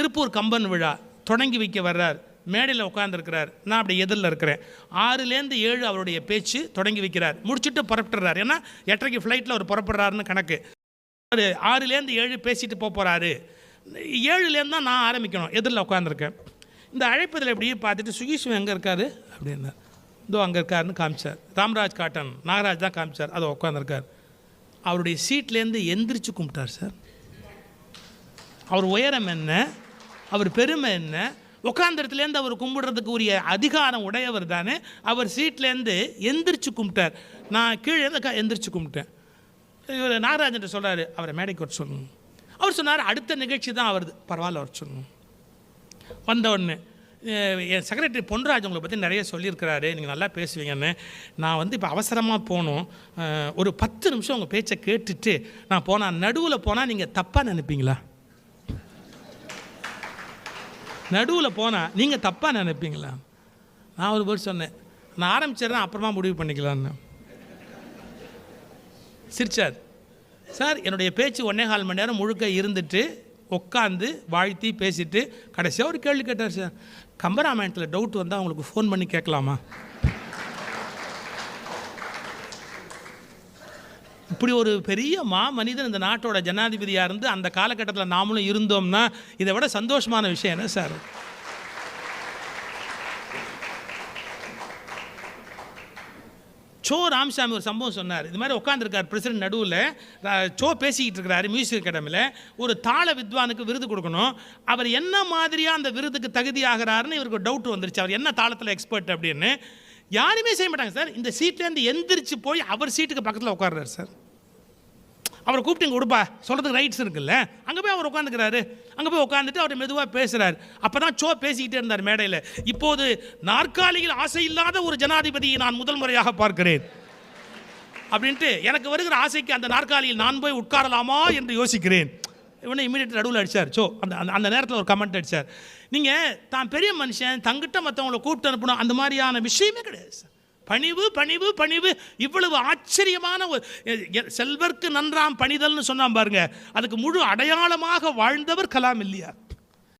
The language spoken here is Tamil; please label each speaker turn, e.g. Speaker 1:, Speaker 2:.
Speaker 1: திருப்பூர் கம்பன் விழா தொடங்கி வைக்க வர்றார். மேடையில் உட்காந்துருக்கிறார் நான் அப்படி எதிரில் இருக்கிறேன். ஆறுலேருந்து ஏழு அவருடைய பேச்சு தொடங்கி வைக்கிறார். முடிச்சுட்டு புறப்பட்டுறார் ஏன்னா எட்டரைக்கு ஃப்ளைட்டில் அவர் புறப்படுறாருன்னு கணக்கு. அவர் ஆறுலேருந்து ஏழு பேசிட்டு போக போகிறாரு ஏழுலேருந்து தான் நான் ஆரம்பிக்கணும். எதிரில் உட்காந்துருக்கேன் இந்த அழைப்பதில் இப்படி பார்த்துட்டு சுகீஷ் எங்கே இருக்காரு? அப்படின்னா இதோ அங்கே இருக்காருன்னு காமிச்சார். ராம்ராஜ் காட்டன். நாகராஜ் தான் காமிச்சார். அதை உட்காந்துருக்கார் அவருடைய சீட்லேருந்து எந்திரிச்சு கும்பிட்டார் சார். அவர் உயரம் என்ன? அவர் பெருமை என்ன? உட்காந்த இடத்துலேருந்து அவர் கும்பிடுறதுக்கு உரிய அதிகாரம் உடையவர் தானே. அவர் சீட்லேருந்து எந்திரிச்சு கும்பிட்டார். நான் கீழே இருந்து க- எந்திரிச்சு கும்பிட்டேன். இவர் நாகராஜன் சொல்கிறாரு அவரை மேடைக்கு வர சொல்லணும். அவர் சொன்னார் அடுத்த நிகழ்ச்சி தான் வருது பரவாயில்ல வர சொல்லணும். வந்த உடனே என் செக்ரட்டரி பொன்ராஜ் உங்களை பற்றி நிறைய சொல்லியிருக்கிறாரு. நீங்கள் நல்லா பேசுவீங்கன்னு. நான் வந்து இப்போ அவசரமாக போகணும் ஒரு பத்து நிமிஷம் உங்கள் பேச்சை கேட்டுட்டு நான் போனால் நடுவில் போனால் நீங்கள் தப்பாக நினைப்பீங்களா? நடுவில் போனால் நீங்கள் தப்பாக நினைப்பீங்களா? நான் ஒரு பேர் சொன்னேன். நான் ஆரம்பிச்சிடுறேன் அப்புறமா முடிவு பண்ணிக்கலான்னு சிரிச்சார். சார் என்னுடைய பேச்சு ஒன்னே கால் மணி நேரம் முழுக்க இருந்துட்டு உட்காந்து வாழ்த்தி பேசிவிட்டு கடைசியாக ஒரு கேள்வி கேட்டார் சார். கம்பராமாயணத்தில் டவுட் வந்தால் உங்களுக்கு ஃபோன் பண்ணி கேட்கலாமா? இப்படி ஒரு பெரிய மா மனிதன் இந்த நாட்டோட ஜனாதிபதியாக இருந்து அந்த காலகட்டத்தில் நாமளும் இருந்தோம்னா இதை விட சந்தோஷமான விஷயம் என்ன சார்? சோ ராமசாமி ஒரு சம்பவம் சொன்னார். இது மாதிரி உட்காந்துருக்கார் பிரசிடென்ட் நடுவில். சோ பேசிக்கிட்டு இருக்கிறாரு மியூசிக் அகாடமியில் ஒரு தாள வித்வானுக்கு விருது கொடுக்கணும். அவர் என்ன மாதிரியாக அந்த விருதுக்கு தகுதி ஆகிறாருன்னு இவருக்கு டவுட் வந்துருச்சு. அவர் என்ன தாளத்தில் எக்ஸ்பர்ட் அப்படின்னு. யாருமே செய்ய மாட்டாங்க சார். இந்த சீட்லேருந்து எந்திரிச்சு போய் அவர் சீட்டுக்கு பக்கத்தில் உட்காடுறாரு சார். அவரை கூப்பிட்டு இங்கே கொடுப்பா சொல்கிறதுக்கு ரைட்ஸ் இருக்குல்ல. அங்கே போய் அவர் உட்காந்துக்கிறாரு அங்கே போய் உட்காந்துட்டு அவர் மெதுவாக பேசுகிறார் அப்போ தான் சோ பேசிக்கிட்டே இருந்தார் மேடையில். இப்போது நாற்காலியில் ஆசை இல்லாத ஒரு ஜனாதிபதியை நான் முதல் முறையாக பார்க்கிறேன். அப்படின்ட்டு எனக்கு வருகிற ஆசைக்கு அந்த நாற்காலியில் நான் போய் உட்காரலாமா என்று யோசிக்கிறேன். இவனை இமீடியட் நடுவில் அடிச்சார். ஸோ அந்த அந்த- அந்த நேரத்தில் ஒரு கமெண்ட் அடிச்சார். நீங்கள் தான் பெரிய மனுஷன் தங்கிட்ட மற்றவங்களை கூப்பிட்டு அனுப்பணும் அந்த மாதிரியான விஷயமே கிடையாது சார் பணிவு பணிவு பணிவு இவ்வளவு ஆச்சரியமான ஒரு செல்வர்க்கு நன்றாம் பணிதல்னு சொன்னான் பாருங்க. அதுக்கு முழு அடையாளமாக வாழ்ந்தவர் கலாம் இல்லையா?